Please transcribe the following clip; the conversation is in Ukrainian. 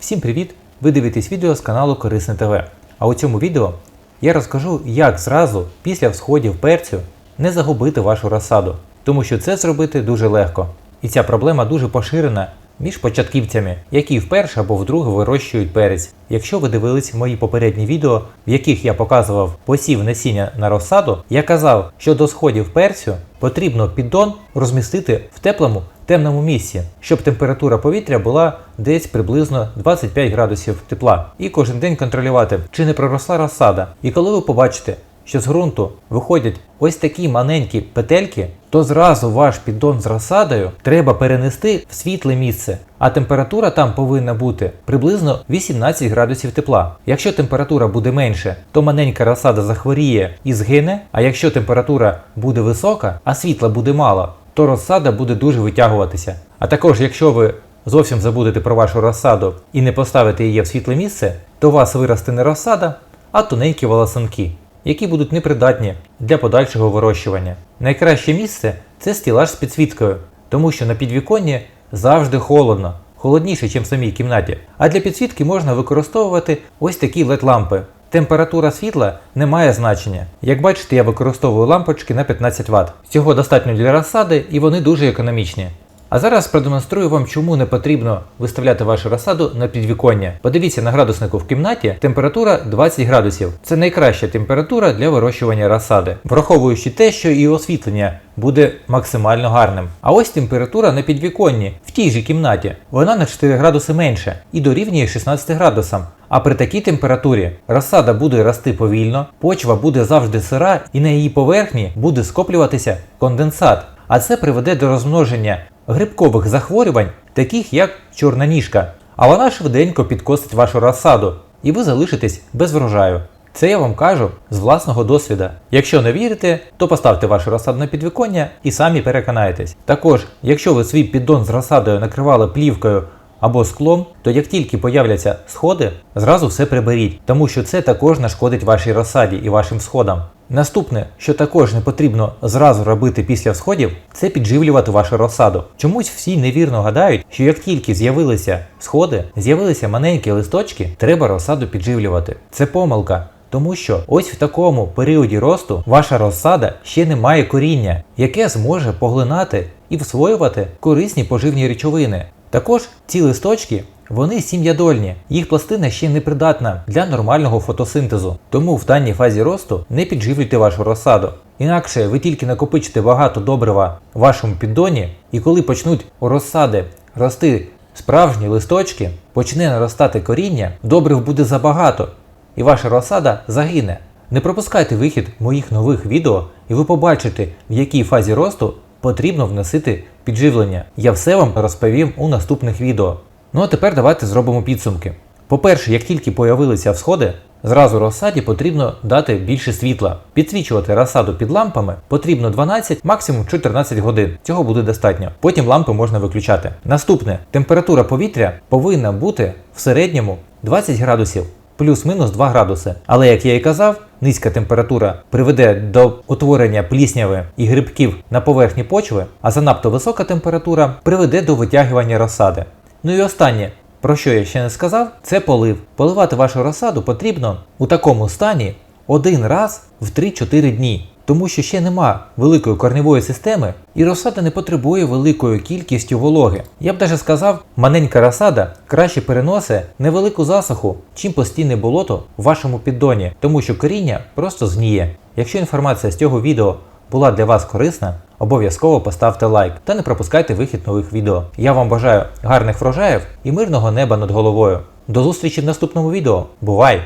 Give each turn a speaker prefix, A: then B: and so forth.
A: Всім привіт! Ви дивитесь відео з каналу Корисне ТВ. А у цьому відео я розкажу, як зразу після всходів перцю не загубити вашу розсаду, тому що це зробити дуже легко. І ця проблема дуже поширена між початківцями, які вперше або вдруге вирощують перець. Якщо ви дивились мої попередні відео, в яких я показував посів насіння на розсаду, я казав, що до сходів перцю потрібно піддон розмістити в теплому темному місці, щоб температура повітря була десь приблизно 25 градусів тепла. І кожен день контролювати, чи не проросла розсада. І коли ви побачите, що з ґрунту виходять ось такі маленькі петельки, то зразу ваш піддон з розсадою треба перенести в світле місце, а температура там повинна бути приблизно 18 градусів тепла. Якщо температура буде менше, то маленька розсада захворіє і згине, а якщо температура буде висока, а світла буде мало, то розсада буде дуже витягуватися. А також, якщо ви зовсім забудете про вашу розсаду і не поставите її в світле місце, то у вас виросте не розсада, а тоненькі волосанки, які будуть непридатні для подальшого вирощування. Найкраще місце це стілаж з підсвіткою, тому що на підвіконні завжди холодно, холодніше, ніж в самій кімнаті. А для підсвітки можна використовувати ось такі LED-лампи. Температура світла не має значення. Як бачите, я використовую лампочки на 15 Вт. Цього достатньо для розсади і вони дуже економічні. А зараз продемонструю вам, чому не потрібно виставляти вашу розсаду на підвіконня. Подивіться на градуснику в кімнаті, температура 20 градусів. Це найкраща температура для вирощування розсади, враховуючи те, що і освітлення буде максимально гарним. А ось температура на підвіконні в тій же кімнаті. Вона на 4 градуси менше і дорівнює 16 градусам. А при такій температурі розсада буде рости повільно, почва буде завжди сира і на її поверхні буде скоплюватися конденсат. А це приведе до розмноження грибкових захворювань, таких як чорна ніжка. А вона швиденько підкосить вашу розсаду, і ви залишитесь без врожаю. Це я вам кажу з власного досвіду. Якщо не вірите, то поставте вашу розсаду на підвіконня і самі переконаєтесь. Також, якщо ви свій піддон з розсадою накривали плівкою або склом, то як тільки появляться сходи, зразу все приберіть, тому що це також нашкодить вашій розсаді і вашим сходам. Наступне, що також не потрібно зразу робити після всходів, це підживлювати вашу розсаду. Чомусь всі невірно гадають, що як тільки з'явилися сходи, з'явилися маленькі листочки, треба розсаду підживлювати. Це помилка. Тому що ось в такому періоді росту ваша розсада ще не має коріння, яке зможе поглинати і всвоювати корисні поживні речовини. Також ці листочки вони сім'ядольні, їх пластина ще не придатна для нормального фотосинтезу. Тому в даній фазі росту не підживлюйте вашу розсаду. Інакше ви тільки накопичите багато добрива в вашому піддоні, і коли почнуть у розсади рости справжні листочки, почне наростати коріння, добрив буде забагато, і ваша розсада загине. Не пропускайте вихід моїх нових відео, і ви побачите, в якій фазі росту потрібно вносити підживлення. Я все вам розповім у наступних відео. Ну а тепер давайте зробимо підсумки. По-перше, як тільки появилися всходи, зразу розсаді потрібно дати більше світла. Підсвічувати розсаду під лампами потрібно 12, максимум 14 годин. Цього буде достатньо. Потім лампи можна виключати. Наступне, температура повітря повинна бути в середньому 20 градусів. Плюс-мінус 2 градуси. Але як я і казав, низька температура приведе до утворення плісняви і грибків на поверхні почви, а занадто висока температура приведе до витягування розсади. Ну і останнє, про що я ще не сказав, це полив. Поливати вашу розсаду потрібно у такому стані один раз в 3-4 дні. Тому що ще нема великої корневої системи і розсада не потребує великою кількістю вологи. Я б даже сказав, маленька розсада краще переносить невелику засуху, чим постійне болото в вашому піддоні, тому що коріння просто згніє. Якщо інформація з цього відео була для вас корисна, обов'язково поставте лайк та не пропускайте вихід нових відео. Я вам бажаю гарних врожаїв і мирного неба над головою. До зустрічі в наступному відео. Бувай!